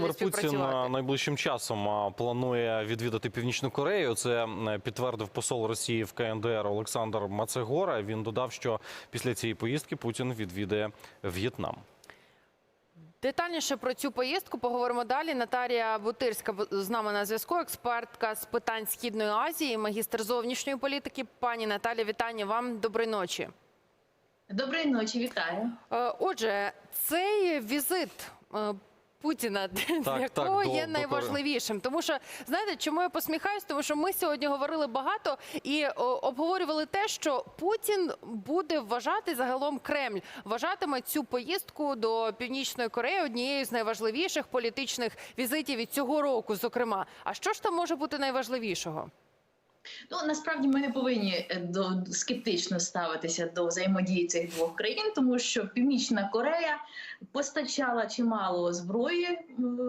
Володимир Путін найближчим часом планує відвідати Північну Корею. Це підтвердив посол Росії в КНДР Олександр Мацегора. Він додав, що після цієї поїздки Путін відвідає В'єтнам. Детальніше про цю поїздку поговоримо далі. Наталія Бутирська з нами на зв'язку, експертка з питань Східної Азії, магістр зовнішньої політики. Пані Наталі, вітання вам. Доброї ночі. Доброї ночі, вітаю. Е, Отже, цей візит. Путіна для так, якого до- є до найважливішим, тому що знаєте, чому я посміхаюсь? Тому що ми сьогодні говорили багато і о, обговорювали те, що Путін буде вважати загалом Кремль вважатиме цю поїздку до Північної Кореї однією з найважливіших політичних візитів від цього року. Зокрема, а що ж там може бути найважливішого? Ну насправді ми не повинні е, до скептично ставитися до взаємодії цих двох країн, тому що Північна Корея постачала чимало зброї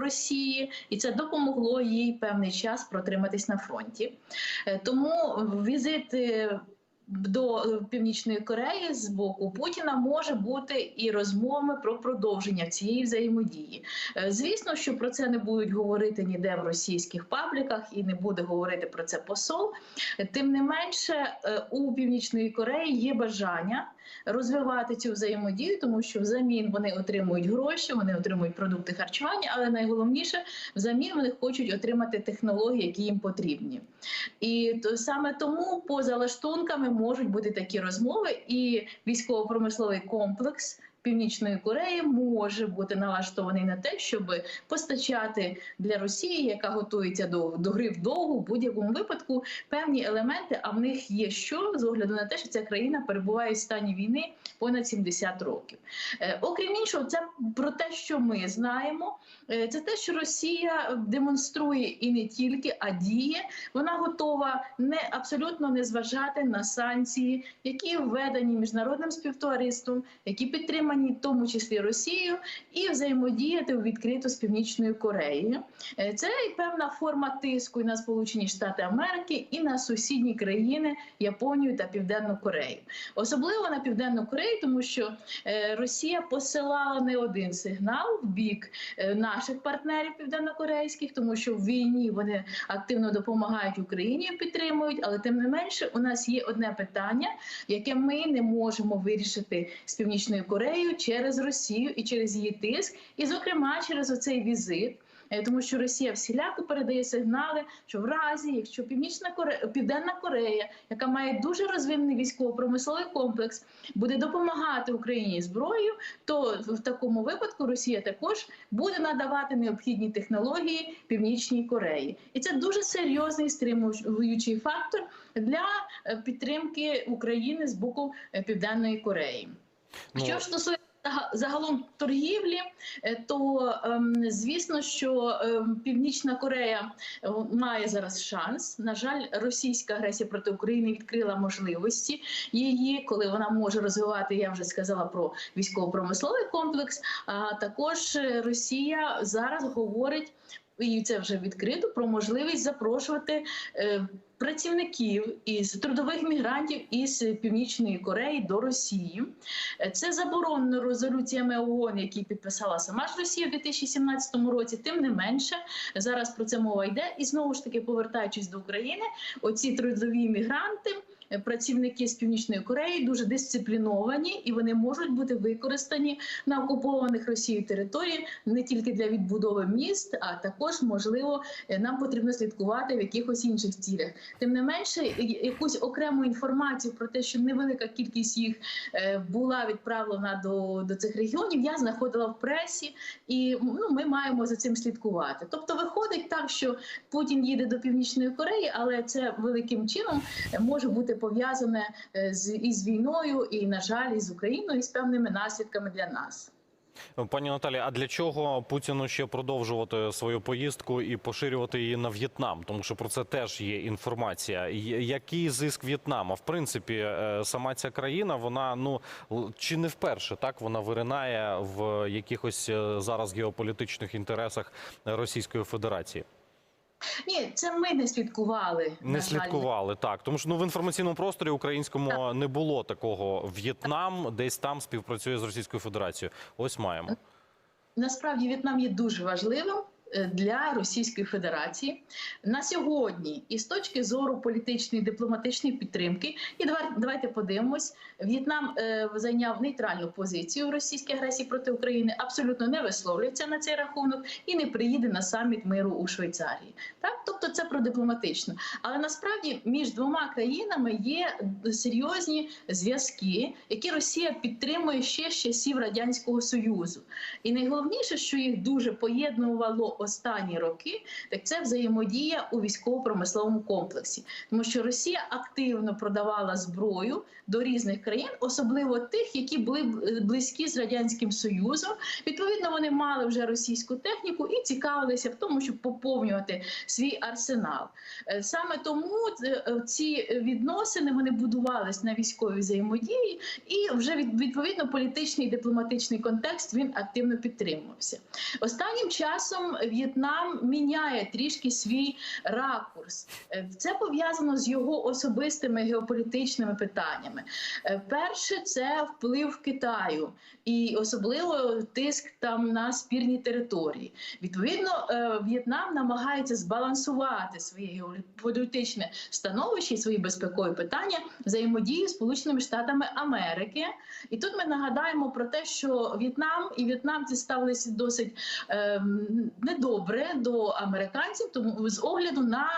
Росії, і це допомогло їй певний час протриматись на фронті. Е, Тому візит. До е, північної Кореї з боку Путіна може бути і розмовами про продовження цієї взаємодії. Е, Звісно, що про це не будуть говорити ніде в російських пабліках, і не буде говорити про це посол. Тим не менше, е, у північної Кореї є бажання розвивати цю взаємодію, тому що взамін вони отримують гроші, вони отримують продукти харчування, але найголовніше взамін вони хочуть отримати технології, які їм потрібні. І то саме тому поза лаштунками можуть бути такі розмови, і військово-промисловий комплекс. Північної Кореї може бути налаштований на те, щоб постачати для Росії, яка готується до, до гри вдовгу, в будь-якому випадку певні елементи. А в них є що з огляду на те, що ця країна перебуває в стані війни понад 70 років. Е, окрім іншого, це про те, що ми знаємо. Е, Це те, що Росія демонструє і не тільки, а діє. Вона готова не абсолютно не зважати на санкції, які введені міжнародним співтовариством, які підтримані в тому числі Росією, і взаємодіяти у відкрито з Північною Кореєю. Е, Це і певна форма тиску і на Сполучені Штати Америки, і на сусідні країни Японію та Південну Корею. Особливо на Південну Корею, тому що е, Росія посилала не один сигнал в бік е, наших партнерів південнокорейських, тому що в війні вони активно допомагають Україні, підтримують. Але тим не менше, у нас є одне питання, яке ми не можемо вирішити з Північною Кореєю через Росію і через її тиск, і зокрема через оцей візит. Е, Тому що Росія всіляко передає сигнали, що в разі, якщо Північна Корея, Південна Корея, яка має дуже розвинений військово-промисловий комплекс, буде допомагати Україні зброєю, то в такому випадку Росія також буде надавати необхідні технології Північній Кореї, і це дуже серйозний стримуючий фактор для е, підтримки України з боку е, Південної Кореї. Ну, Що ж стосується загалом торгівлі, е, то ем, звісно, що ем, Північна Корея е, має зараз шанс. На жаль, російська агресія проти України відкрила можливості її, коли вона може розвивати. Я вже сказала про військово-промисловий комплекс. А також е, Росія зараз говорить. І це вже відкрито про можливість запрошувати е, працівників із трудових мігрантів із Північної Кореї до Росії. Е, Це заборонено резолюціями ООН, які підписала сама ж Росія в 2017 році. Тим не менше, зараз про це мова йде. І знову ж таки, повертаючись до України, оці трудові мігранти. Е, Працівники з північної Кореї дуже дисципліновані і вони можуть бути використані на окупованих Росією території не тільки для відбудови міст, а також можливо е, нам потрібно слідкувати в якихось інших цілях. Тим не менше, якусь окрему інформацію про те, що невелика кількість їх е, була відправлена до, до цих регіонів, я знаходила в пресі, і ну, ми маємо за цим слідкувати. Тобто, виходить так, що Путін їде до Північної Кореї, але це великим чином може бути пов'язане е, з із війною, і на жаль, із Україною, і з певними наслідками для нас. Пані Наталі, а для чого Путіну ще продовжувати свою поїздку і поширювати її на В'єтнам? Тому що про це теж є інформація. Який зиск В'єтнама? В принципі, е, сама ця країна, вона ну чи не вперше так вона виринає в якихось е, зараз геополітичних інтересах Російської Федерації. Ні, це ми не слідкували. Не слідкували так, тому що ну в інформаційному просторі українському не було такого. В'єтнам десь там співпрацює з Російською Федерацією. Ось маємо. Насправді В'єтнам є дуже важливим для Російської Федерації на сьогодні, і з точки зору політичної дипломатичної підтримки, і давай- давайте подивимось, В'єтнам е, зайняв нейтральну позицію в російській агресії проти України, абсолютно не висловлюється на цей рахунок і не приїде на саміт миру у Швейцарії. Так, тобто це про дипломатично. Але насправді між двома країнами є серйозні зв'язки, які Росія підтримує ще з часів радянського союзу. І найголовніше, що їх дуже поєднувало останні роки, так це взаємодія у військово-промисловому комплексі, тому що Росія активно продавала зброю до різних країн, особливо тих, які були б- близькі з радянським союзом. Відповідно, вони мали вже російську техніку і цікавилися в тому, щоб поповнювати свій арсенал. Е, Саме тому е, е, ці відносини вони будувались на військовій взаємодії, і вже від- відповідно політичний і дипломатичний контекст він активно підтримувався. Останнім часом В'єтнам міняє трішки свій ракурс. Е, Це пов'язано з його особистими геополітичними питаннями. Е, Перше це вплив Китаю і особливо тиск там на спірні території. Відповідно, е, В'єтнам намагається збалансувати своє геополітичне становище свої безпекові питання взаємодії з Сполученими Штатами Америки. І тут ми нагадаємо про те, що В'єтнам і в'єтнамці ставилися досить ем, недобре до американців, тому з огляду на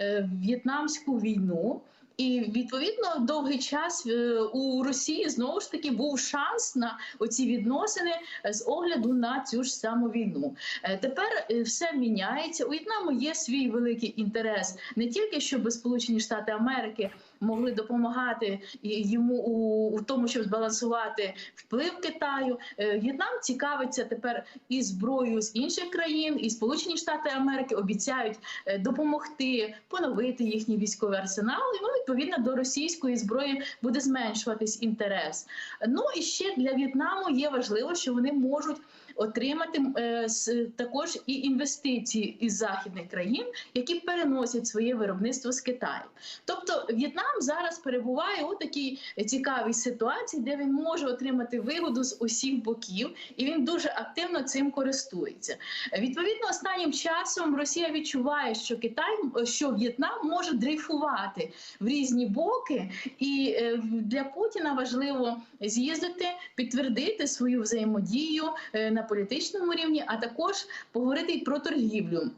е, в'єтнамську війну. І відповідно довгий час е, у Росії знову ж таки був шанс на оці відносини з огляду на цю ж саму війну. Е, Тепер все міняється. У В'єтнаму є свій великий інтерес не тільки щоб Сполучені Штати Америки могли допомагати йому у, у тому, щоб збалансувати вплив Китаю. Е, В'єтнам цікавиться тепер і зброєю з інших країн, і Сполучені Штати Америки обіцяють е, допомогти поновити їхній військовий арсенал. І ну, відповідно до російської зброї буде зменшуватись інтерес. Ну і ще для В'єтнаму є важливо, що вони можуть. Отримати е, також і інвестиції із західних країн, які переносять своє виробництво з Китаю. Тобто В'єтнам зараз перебуває у такій цікавій ситуації, де він може отримати вигоду з усіх боків, і він дуже активно цим користується. Відповідно, останнім часом Росія відчуває, що Китай, що В'єтнам може дрейфувати в різні боки, і е, для Путіна важливо з'їздити, підтвердити свою взаємодію е, на політичному рівні, а також поговорити й про торгівлю.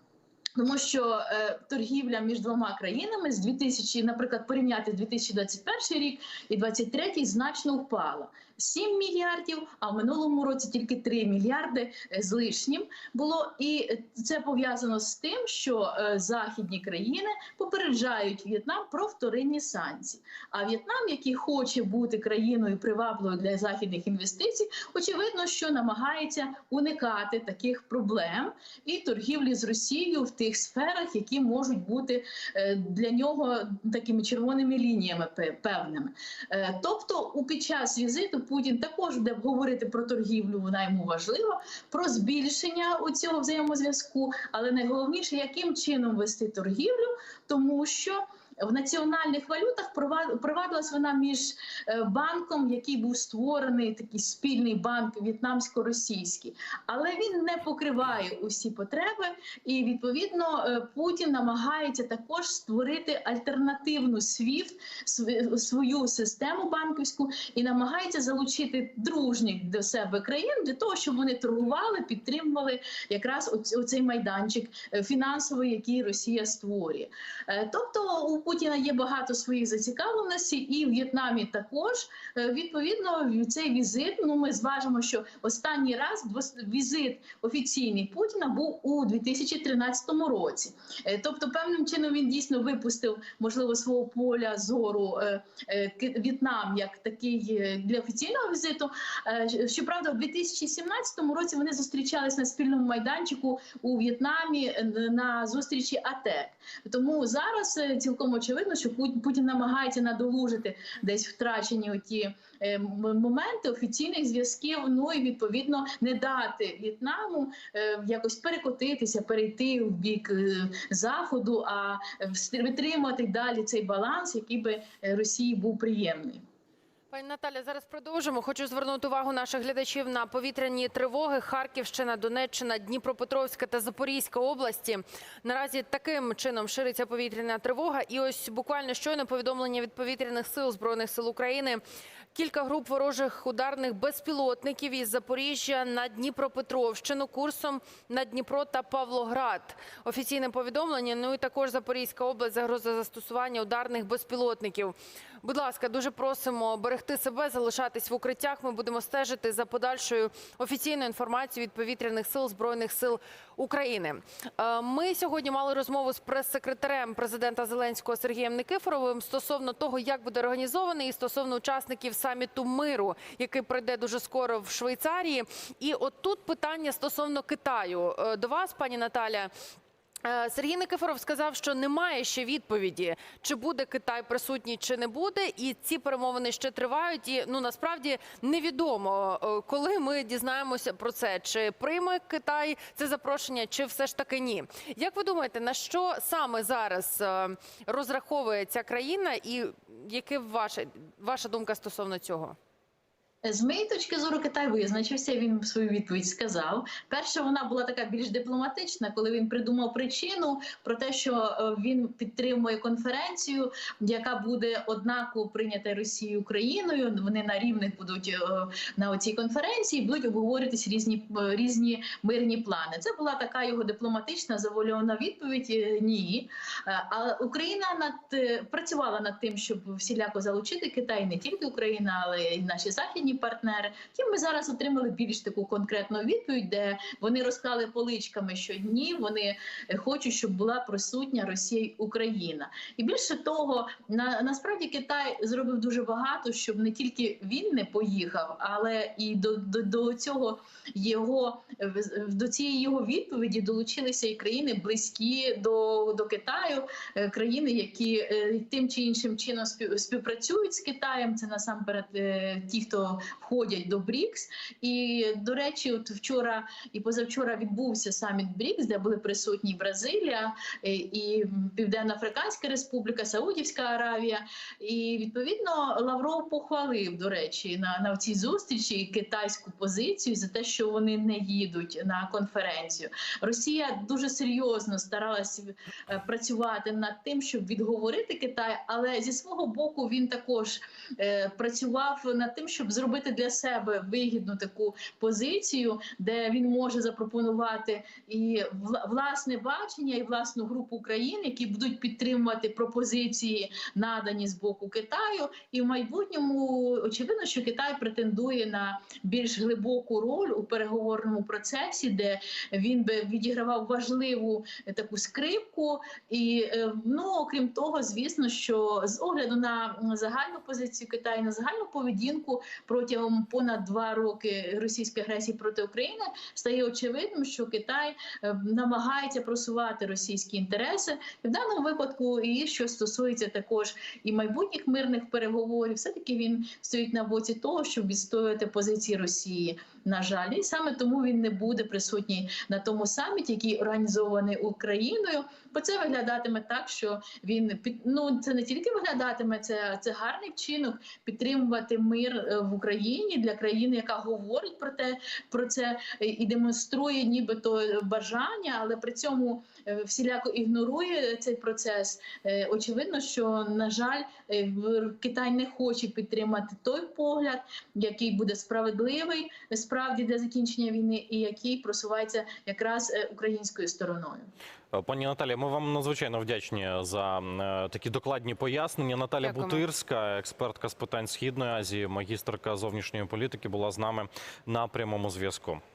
Тому що е, торгівля між двома країнами з 2000, наприклад, порівняти 2021 рік і 2023 значно впала. 7 мільярдів, а в минулому році тільки 3 мільярди е, з лишнім було. І це пов'язано з тим, що е, західні країни попереджають В'єтнам про вторинні санкції. А В'єтнам, який хоче бути країною привабливою для західних інвестицій, очевидно, що намагається уникати таких проблем і торгівлі з Росією в тих сферах, які можуть бути е, для нього такими червоними лініями певними. Тобто, у під час візиту Путін також буде говорити про торгівлю, вона йому важлива, про збільшення у цього взаємозв'язку, але найголовніше, яким чином вести торгівлю, тому що. В національних валютах прова- провадилась вона між е, банком, який був створений, такий спільний банк в'єтнамсько-російський, але він не покриває усі потреби, і відповідно е, Путін намагається також створити альтернативну SWIFT, свою систему банківську, і намагається залучити дружніх до себе країн для того, щоб вони торгували, підтримували якраз оцей майданчик е, фінансовий, який Росія створює. Тобто у Путіна є багато своїх зацікавленостей, і в В'єтнамі також Е, відповідно цей візит. Ну ми зважимо, що останній раз візит офіційний Путіна був у 2013 році. Е, Тобто, певним чином він дійсно випустив можливо свого поля зору е, В'єтнам як такий для офіційного візиту. Щоправда, у 2017 році вони зустрічались на спільному майданчику у В'єтнамі на зустрічі АТЕК. Тому зараз е, очевидно, що Пу- Путін намагається надолужити десь втрачені оті е, моменти офіційних зв'язків. Ну і відповідно не дати В'єтнаму е, якось перекотитися, перейти в бік е, заходу, а витримати далі цей баланс, який би Росії був приємний. Пані Наталя, зараз продовжимо. Хочу звернути увагу наших глядачів на повітряні тривоги. Харківщина, Донеччина, Дніпропетровська та Запорізька області. Наразі таким чином шириться повітряна тривога. І ось буквально щойно повідомлення від повітряних сил збройних сил України. Кілька груп ворожих ударних безпілотників із Запоріжжя на Дніпропетровщину курсом на Дніпро та Павлоград. Офіційне повідомлення. Ну і також Запорізька область загроза застосування ударних безпілотників. Будь ласка, дуже просимо берегти себе, залишатись в укриттях. Ми будемо стежити за подальшою офіційною інформацією від повітряних сил збройних сил України. Е, Ми сьогодні мали розмову з прес-секретарем президента Зеленського Сергієм Никифоровим стосовно того, як буде організований, і стосовно учасників саміту миру, який пройде дуже скоро в Швейцарії. І отут питання стосовно Китаю Е, до вас, пані Наталя. Е, Сергій Никифоров сказав, що немає ще відповіді, чи буде Китай присутній, чи не буде, і ці перемовини ще тривають. І ну насправді невідомо, е, коли ми дізнаємося про це, чи прийме Китай це запрошення, чи все ж таки ні. Як ви думаєте, на що саме зараз е, розраховує ця країна, і яка ваша ваша думка стосовно цього? З моєї точки зору, Китай визначився. Він свою відповідь сказав. Перша вона була така більш дипломатична, коли він придумав причину про те, що е, він підтримує конференцію, яка буде однаково прийнята Росією Україною. Вони на рівних будуть е, на цій конференції, будуть обговорюватись різні е, різні мирні плани. Це була така його дипломатична завуальована відповідь. Ні, а Україна над працювала над тим, щоб всіляко залучити Китай, не тільки Україна, але й наші західні партнери. Втім, ми зараз отримали більш таку конкретну відповідь, де вони розклали поличками, що ні, вони е, хочуть, щоб була присутня Росія й Україна. І більше того, на насправді Китай зробив дуже багато, щоб не тільки він не поїхав, але і до, до, до цього його до цієї його відповіді долучилися і країни близькі до, до Китаю, е, країни, які е, тим чи іншим чином спів- співпрацюють з Китаєм. Це насамперед е, ті, хто входять до БРІКС. І до речі, от вчора і позавчора відбувся саміт БРІКС, де були присутні Бразилія е, і Південно-Африканська Республіка, Саудівська Аравія. І відповідно Лавров похвалив до речі на, на цій зустрічі китайську позицію за те, що вони не їдуть на конференцію. Росія дуже серйозно старалась е, працювати над тим, щоб відговорити Китай, але зі свого боку він також е, працював над тим, щоб зробити для себе вигідну таку позицію, де він може запропонувати і власне бачення, і власну групу країн, які будуть підтримувати пропозиції, надані з боку Китаю. І в майбутньому очевидно, що Китай претендує на більш глибоку роль у переговорному процесі, де він би відігравав важливу таку скрипку. І е, ну окрім того, звісно, що з огляду на загальну позицію Китаю, на загальну поведінку протягом понад два роки російської агресії проти України, стає очевидним, що Китай е, намагається просувати російські інтереси в даному випадку, і що стосується також і майбутніх мирних переговорів, все таки він стоїть на боці того, щоб відстоювати позиції Росії. На жаль, і саме тому він не буде присутній на тому саміті, який організований Україною. Бо це виглядатиме так, що він під ну це не тільки виглядатиме, це, це гарний вчинок підтримувати мир е, в Україні для країни, яка говорить про те, про це е, і демонструє нібито бажання, але при цьому е, всіляко ігнорує цей процес. Очевидно, що на жаль, Китай не хоче підтримати той погляд, який буде справедливий справді для закінчення війни, і який просувається якраз е, українською стороною. Е, Пані Наталі, ми вам надзвичайно вдячні за е, такі докладні пояснення. Наталя Дякую. Бутирська, експертка з питань східної Азії, магістерка зовнішньої політики, була з нами на прямому зв'язку.